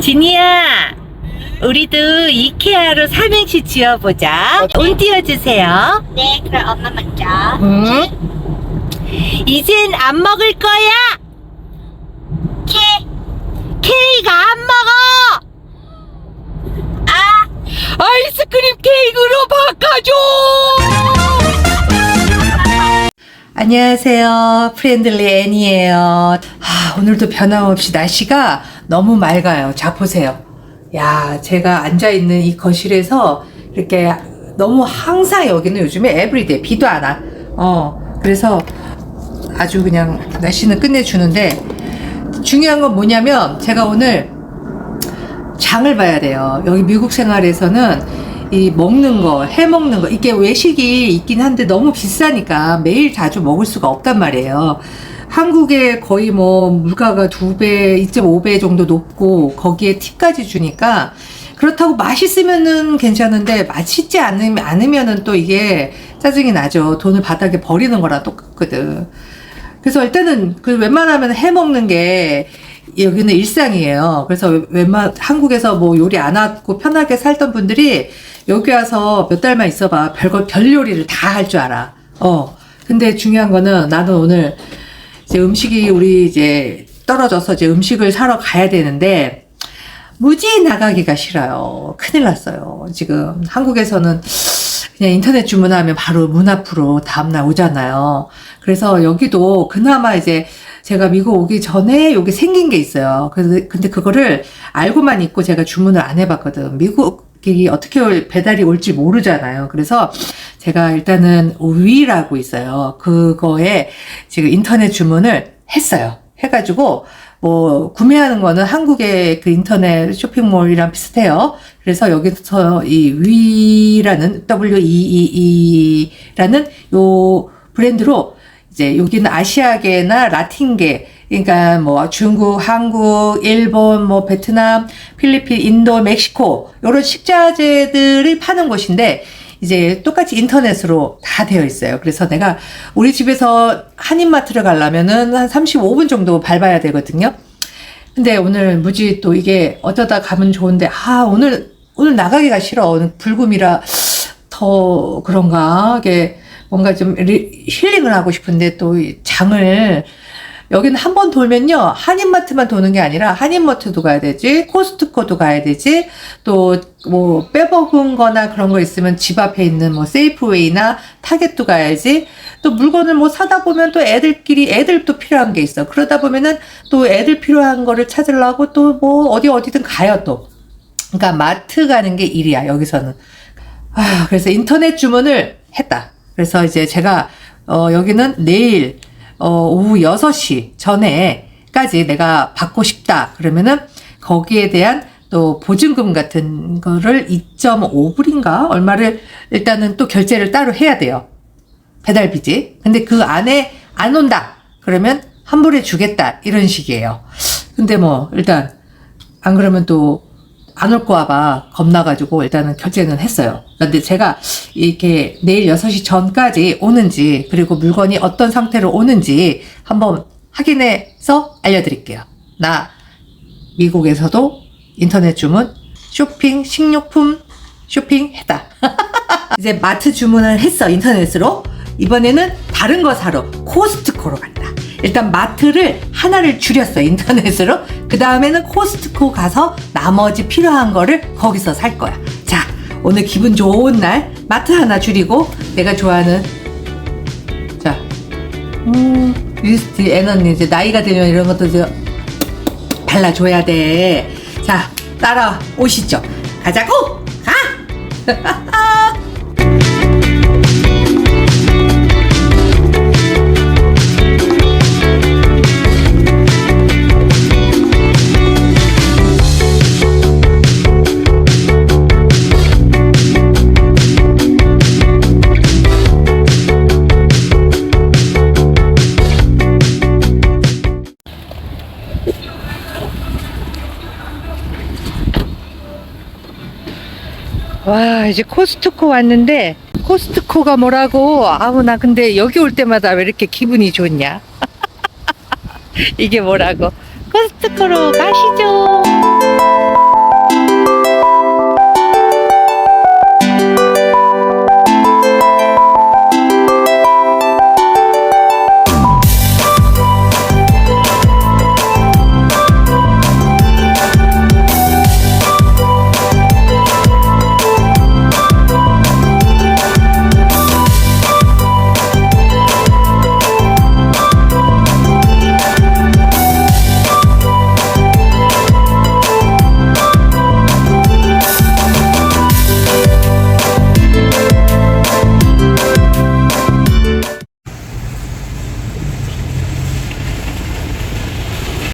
진이야, 우리도 이케아로 삼행시 지어보자. 운 띄워주세요. 네, 그럼 엄마 먼저. 응? 이젠 안 먹을 거야. K, 케이크 안 먹어. 아, 아이스크림 케이크로 바꿔줘. 안녕하세요. 프렌들리 애니예요. 아, 오늘도 변함없이 날씨가 너무 맑아요. 자, 보세요. 야, 제가 앉아 있는 이 거실에서 이렇게 너무 항상 여기는 요즘에 에브리데이 비도 안 와. 어, 그래서 아주 그냥 날씨는 끝내주는데 중요한 건 뭐냐면 제가 오늘 장을 봐야 돼요. 여기 미국 생활에서는 이 먹는 거, 해 먹는 거, 이게 외식이 있긴 한데 너무 비싸니까 매일 자주 먹을 수가 없단 말이에요. 한국에 거의 뭐 물가가 두 배, 2.5배 정도 높고 거기에 팁까지 주니까 그렇다고 맛있으면은 괜찮은데 맛있지 않으면, 않으면은 또 이게 짜증이 나죠. 돈을 바닥에 버리는 거랑 똑같거든. 그래서 일단은 그 웬만하면 해 먹는 게 여기는 일상이에요. 그래서 웬만 한국에서 뭐 요리 안 하고 편하게 살던 분들이 여기 와서 몇 달만 있어봐 별거 별 요리를 다 할 줄 알아. 어. 근데 중요한 거는 나는 오늘 이제 음식이 우리 이제 떨어져서 이제 음식을 사러 가야 되는데 무지 나가기가 싫어요. 큰일 났어요. 지금 한국에서는 그냥 인터넷 주문하면 바로 문 앞으로 다음날 오잖아요. 그래서 여기도 그나마 이제 제가 미국 오기 전에 여기 생긴 게 있어요. 근데 그거를 알고만 있고 제가 주문을 안 해봤거든. 미국 이 어떻게 올- 배달이 올지 모르잖아요. 그래서 제가 일단은 위라고 있어요. 그거에 지금 인터넷 주문을 했어요. 해가지고 뭐 구매하는 거는 한국의 그 인터넷 쇼핑몰이랑 비슷해요. 그래서 여기서 이 위라는 W E 요 브랜드로 이제 여기는 아시아계나 라틴계 그러니까 뭐 중국, 한국, 일본, 뭐 베트남, 필리핀, 인도, 멕시코 이런 식자재들이 파는 곳인데 이제 똑같이 인터넷으로 다 되어 있어요. 그래서 내가 우리 집에서 한인마트를 가려면은 한 35분 정도 밟아야 되거든요. 근데 오늘 무지 또 이게 어쩌다 가면 좋은데 아 오늘 오늘 나가기가 싫어 오늘 불금이라 더 그런가 이게 뭔가 좀 리- 힐링을 하고 싶은데 또이 장을 여기는 한 번 돌면요 한인마트만 도는 게 아니라 한인마트도 가야 되지 코스트코도 가야 되지 또 뭐 빼먹은 거나 그런 거 있으면 집 앞에 있는 뭐 세이프웨이나 타겟도 가야지. 또 물건을 뭐 사다 보면 또 애들끼리 애들도 필요한 게 있어. 그러다 보면은 또 애들 필요한 거를 찾으려고 또 뭐 어디 어디든 가요 또. 그러니까 마트 가는 게 일이야 여기서는. 아 그래서 인터넷 주문을 했다. 그래서 이제 제가 어 여기는 내일 어 오후 6시 전에까지 내가 받고 싶다. 그러면은 거기에 대한 또 보증금 같은 거를 2.5불인가? 얼마를 일단은 또 결제를 따로 해야 돼요. 배달비지. 근데 그 안에 안 온다. 그러면 환불해 주겠다. 이런 식이에요. 근데 뭐 일단 안 그러면 또 안올 거야 봐 겁나가지고 일단은 결제는 했어요. 근데 제가 이렇게 내일 6시 전까지 오는지 그리고 물건이 어떤 상태로 오는지 한번 확인해서 알려드릴게요. 나 미국에서도 인터넷 주문, 쇼핑, 식료품 쇼핑했다. 이제 마트 주문을 했어 인터넷으로 이번에는 다른 거 사러 코스트코로 간다 일단 마트를 하나를 줄였어 인터넷으로. 그 다음에는 코스트코 가서 나머지 필요한 거를 거기서 살 거야. 자 오늘 기분 좋은 날 마트 하나 줄이고 내가 좋아하는 자 음, 리스트 에너지 이제 나이가 되면 이런 것도 이제 발라줘야 돼 자 따라 오시죠. 가자고! 가 이제 코스트코 왔는데 코스트코가 뭐라고? 아우 나 근데 여기 올 때마다 왜 이렇게 기분이 좋냐? 이게 뭐라고? 코스트코로 가시죠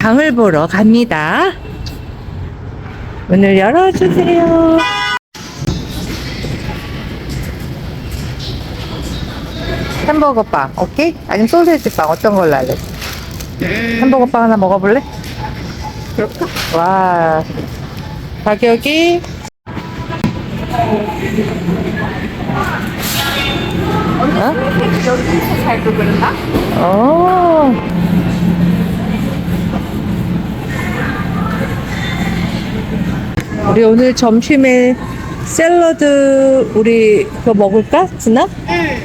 강을 보러 갑니다. 문을 열어주세요. 햄버거 빵, 오케이? 아니면 소세지 빵, 어떤 걸로 할래? 햄버거 빵 하나 먹어볼래? 그럴까? 와, 가격이 어? 여기서 잘 굽은가? 어. 우리 오늘 점심에 샐러드 우리 그거 먹을까? 진아? 응.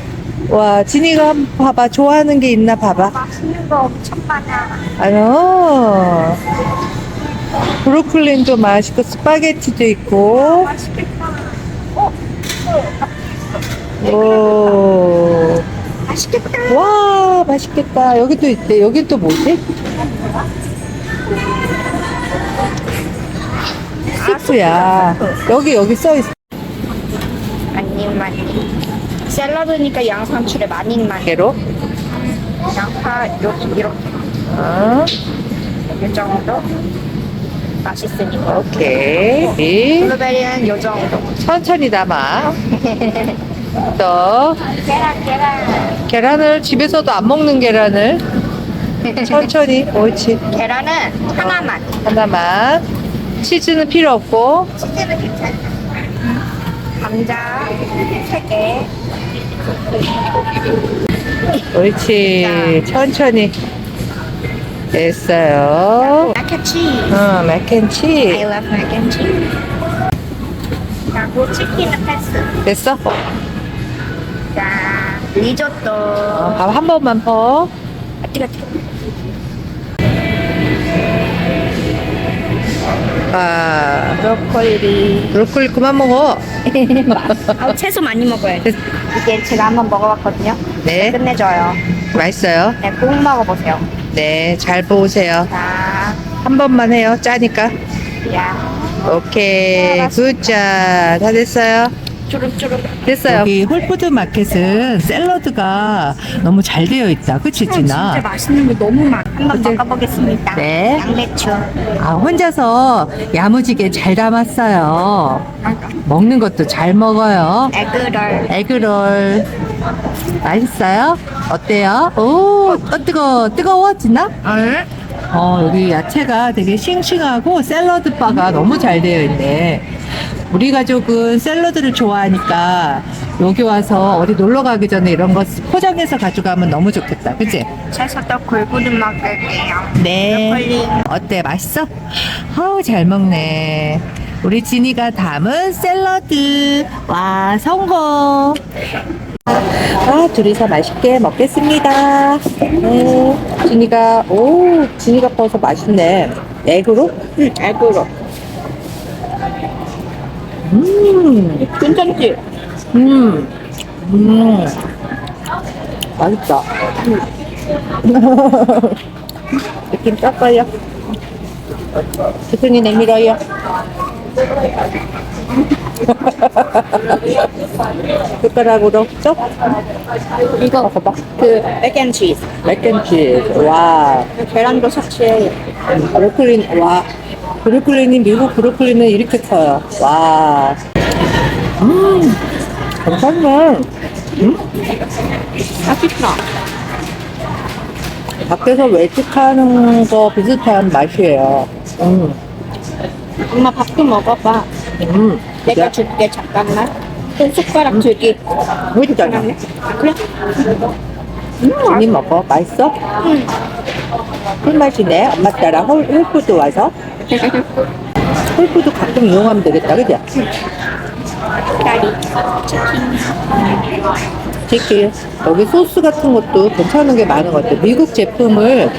와, 진이가 한번 봐봐. 좋아하는 게 있나 봐봐. 맛있는 거 엄청 많아. 아유. 브로콜리도 맛있고 스파게티도 있고. 맛있겠다. 어? 오. 맛있겠다. 와, 맛있겠다. 여기도 있대. 여긴 또 뭐지? 스프야. 여기, 여기 써 있어. 많이 많이. 샐러드니까 양상추를 많이 많이. 개로. 양파 이렇게 이렇게 어, 이 정도. 맛있으니까. 오케이. 블루베리는 요 정도. 천천히 담아. 또, 계란 계란. 계란을 집에서도 안 먹는 계란을 천천히. 옳지. 계란은 하나만. 하나만. 치즈는 필요 없고. 치즈는 괜찮아. 감자 세 개. 옳지. 천천히. 됐어요. 마카치. 어, 맥앤치. I love mac and cheese. 그리고 치킨은 패스. 됐어? 자, 리조또. 어, 밥한 번만 퍼. 아, 뜨거, 뜨거. 아, 브로콜리. 브로콜리 그만 먹어. 아, 채소 많이 먹어야 돼. 됐- 이게 제가 한번 먹어봤거든요. 네, 끝내줘요. 맛있어요. 네, 꼭 먹어보세요. 네, 잘 보세요. 자, 한 번만 해요. 짜니까. 야, 오케이. 굿자. 다 됐어요. 주룩주룩. 됐어요. 여기 홀푸드 마켓은 샐러드가 너무 잘 되어 있다. 그치, 어, 진짜 맛있는 거 너무 많아. 한번 어때? 먹어보겠습니다. 네. 양배추. 아, 혼자서 야무지게 잘 담았어요. 먹는 것도 잘 먹어요. 에그럴. 에그롤. 맛있어요? 어때요? 오, 어, 뜨거워. 뜨거워, 진아? 응? 어, 여기 야채가 되게 싱싱하고 샐러드 바가 너무 잘 되어 있네. 우리 가족은 샐러드를 좋아하니까 여기 와서 어디 놀러 가기 전에 이런 거 포장해서 가져가면 너무 좋겠다. 그치? 채소도 골고루 먹을게요. 네. 어때? 맛있어? 아우, 잘 먹네. 우리 진이가 담은 샐러드. 와, 성공. 아, 둘이서 맛있게 먹겠습니다. 네. 진이가, 오, 진이가 퍼서 맛있네. 액으로? 응, 에그럴. 음, 괜찮지? 음, 음. 맛있다. 느낌 닦아요. 기승이 내밀어요. 숟가락으로 쪽 이거 먹어봐. 그, 맥앤치즈. 맥앤치즈. 와. 계란도 섭취해. 브로콜리, 와. 브로콜리는 미국 브로콜리는 이렇게 커요. 와. 음, 괜찮네. 맛있어. 밖에서 외식하는 거 비슷한 맛이에요. 음, 엄마 밥도 먹어봐. 음. 내가 줄게, 잠깐만. 한 숟가락 줄게. 맛있잖아. 아, 그래? 진이 먹어. 맛있어? 응. 꿀맛이네. 엄마 따라 홀, 홀푸드 와서. 홀푸드 가끔 이용하면 되겠다. 그죠? 치킨. 여기 소스 같은 것도 괜찮은 게 많은 것 같아요. 미국 제품을,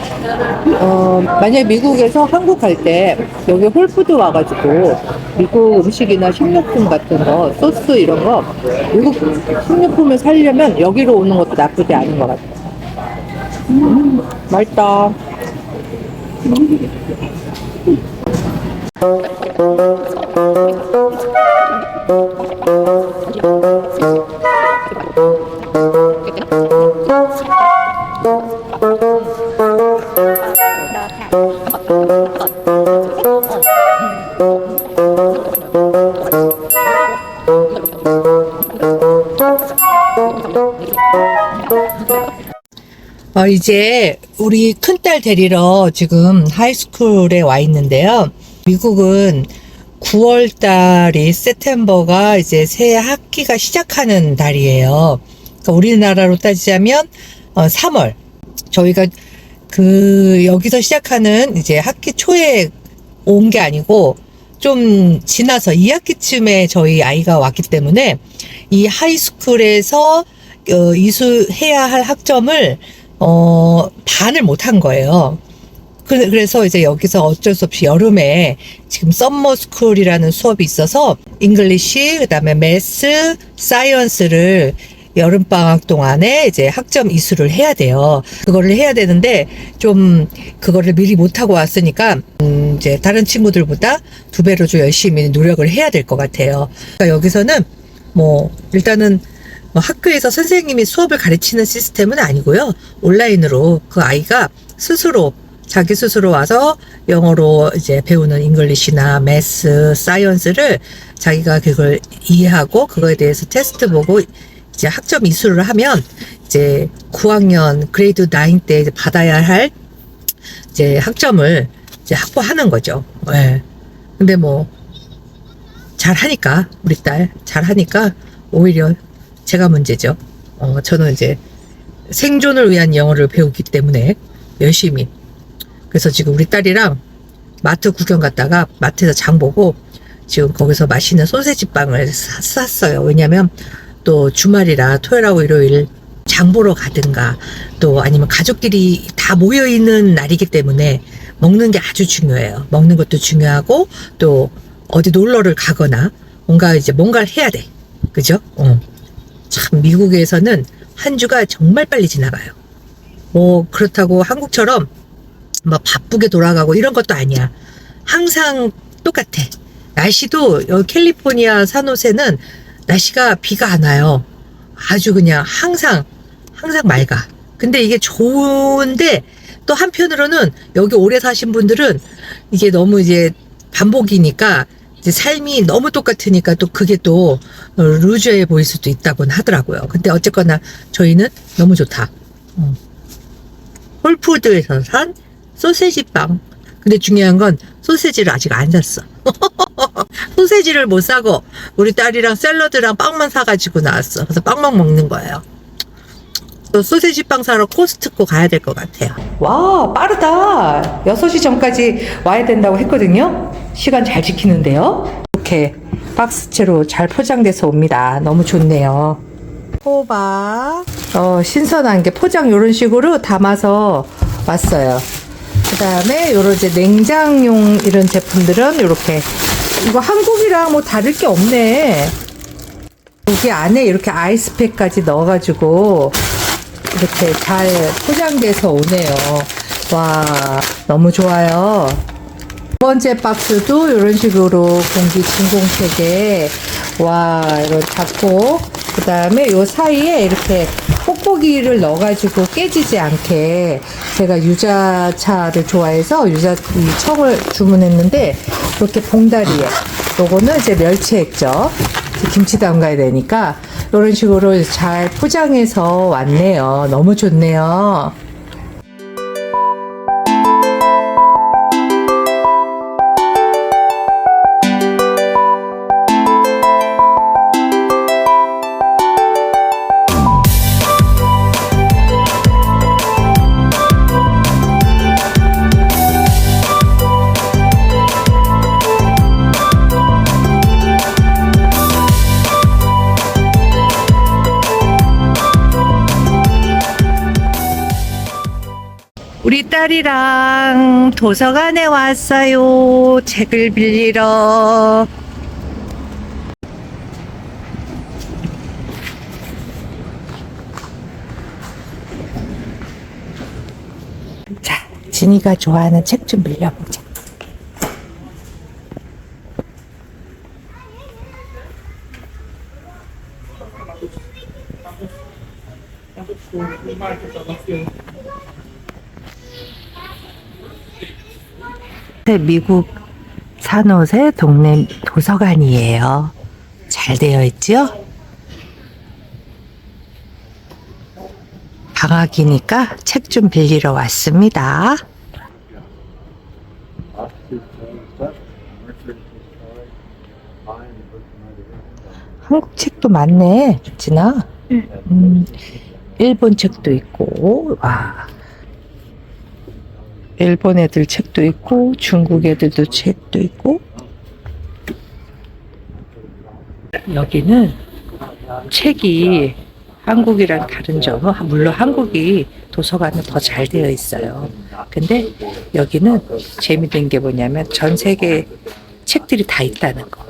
어, 만약에 미국에서 한국 갈 때 여기 홀푸드 와가지고 미국 음식이나 식료품 같은 거, 소스 이런 거, 미국 식료품을 사려면 여기로 오는 것도 나쁘지 않은 것 같아요. 음, 맛있다. 너 다. 어, 이제 우리 큰딸 데리러 지금 하이스쿨에 와 있는데요. 미국은 9월 달이 세템버가 이제 새 학기가 시작하는 달이에요. 그러니까 우리나라로 따지자면 어, 3월. 저희가 그 여기서 시작하는 이제 학기 초에 온 게 아니고 좀 지나서 2학기쯤에 저희 아이가 왔기 때문에 이 하이스쿨에서 어, 이수해야 할 학점을 어, 반을 못한 거예요. 그- 그래서 이제 여기서 어쩔 수 없이 여름에 지금 썸머 스쿨이라는 수업이 있어서 잉글리시 그다음에 매스, 사이언스를 여름 방학 동안에 이제 학점 이수를 해야 돼요. 그거를 해야 되는데 좀 그거를 미리 못 하고 왔으니까 음 이제 다른 친구들보다 두 배로 좀 열심히 노력을 해야 될 것 같아요. 그러니까 여기서는 뭐 일단은 뭐 학교에서 선생님이 수업을 가르치는 시스템은 아니고요. 온라인으로 그 아이가 스스로 자기 스스로 와서 영어로 이제 배우는 잉글리시나 매스, 사이언스를 자기가 그걸 이해하고 그거에 대해서 테스트 보고 이제 학점 이수를 하면 이제 9학년 그레이드 9 때 받아야 할 이제 학점을 이제 확보하는 거죠. 예. 근데 뭐 잘하니까 우리 딸 잘하니까 오히려 제가 문제죠. 어, 저는 이제 생존을 위한 영어를 배우기 때문에 열심히. 그래서 지금 우리 딸이랑 마트 구경 갔다가 마트에서 장 보고 지금 거기서 맛있는 소세지 빵을 사- 샀어요. 왜냐면 또 주말이라 토요일하고 일요일 장 보러 가든가 또 아니면 가족끼리 다 모여 있는 날이기 때문에 먹는 게 아주 중요해요. 먹는 것도 중요하고 또 어디 놀러를 가거나 뭔가 이제 뭔가를 해야 돼. 그죠? 어. 참 미국에서는 한 주가 정말 빨리 지나가요. 뭐 그렇다고 한국처럼 뭐 바쁘게 돌아가고 이런 것도 아니야. 항상 똑같아. 날씨도 여기 캘리포니아 산호세는 날씨가 비가 안 와요. 아주 그냥 항상 항상 맑아. 근데 이게 좋은데 또 한편으로는 여기 오래 사신 분들은 이게 너무 이제 반복이니까 이제 삶이 너무 똑같으니까 또 그게 또 어, 루즈해 보일 수도 있다고는 하더라고요. 근데 어쨌거나 저희는 너무 좋다. 음. 홀푸드에서 산 소세지 빵. 근데 중요한 건 소세지를 아직 안 샀어. 소세지를 못 사고 우리 딸이랑 샐러드랑 빵만 사가지고 나왔어. 그래서 빵만 먹는 거예요. 또 소세지 빵 사러 코스트코 가야 될 것 같아요. 와, 빠르다. 6시 전까지 와야 된다고 했거든요. 시간 잘 지키는데요. 이렇게 박스채로 잘 포장돼서 옵니다. 너무 좋네요. 호박. 어, 신선한 게 포장 이런 식으로 담아서 왔어요. 그 다음에 요런 이제 냉장용 이런 제품들은 이렇게 이거 한국이랑 뭐 다를 게 없네. 여기 안에 이렇게 아이스팩까지 넣어가지고 이렇게 잘 포장돼서 오네요. 와, 너무 좋아요. 두 번째 박스도 이런 식으로 공기 진공팩에 와, 이거 잡고 그 다음에 요 사이에 이렇게 뽁뽁이를 넣어가지고 깨지지 않게 제가 유자차를 좋아해서 유자 이 청을 주문했는데 이렇게 봉다리에 요거는 이제 멸치 액젓 김치 담가야 되니까 이런 식으로 잘 포장해서 왔네요. 너무 좋네요. 딸이랑 도서관에 왔어요. 책을 빌리러. 자, 진이가 좋아하는 책 좀 빌려보자. 미국 산호세 동네 도서관이에요. 잘 되어? 방 방학이니까 책 좀 빌리러 왔습니다. 한국 책도 많네, 진아. 응. 음, 일본 책도 있고, 와. 일본 애들 책도 있고, 중국 애들도 책도 있고. 여기는 책이 한국이랑 다른 점은 물론 한국이 도서관은 더 잘 되어 있어요. 근데 여기는 재미있는 게 뭐냐면 전 세계 책들이 다 있다는 거.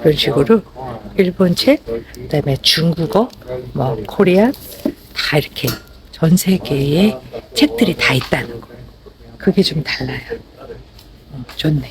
그런 식으로 일본 책, 그다음에 중국어, 뭐 코리안 다 이렇게 전 세계에 책들이 다 있다는 거. 그게 좀 달라요. 어, 좋네.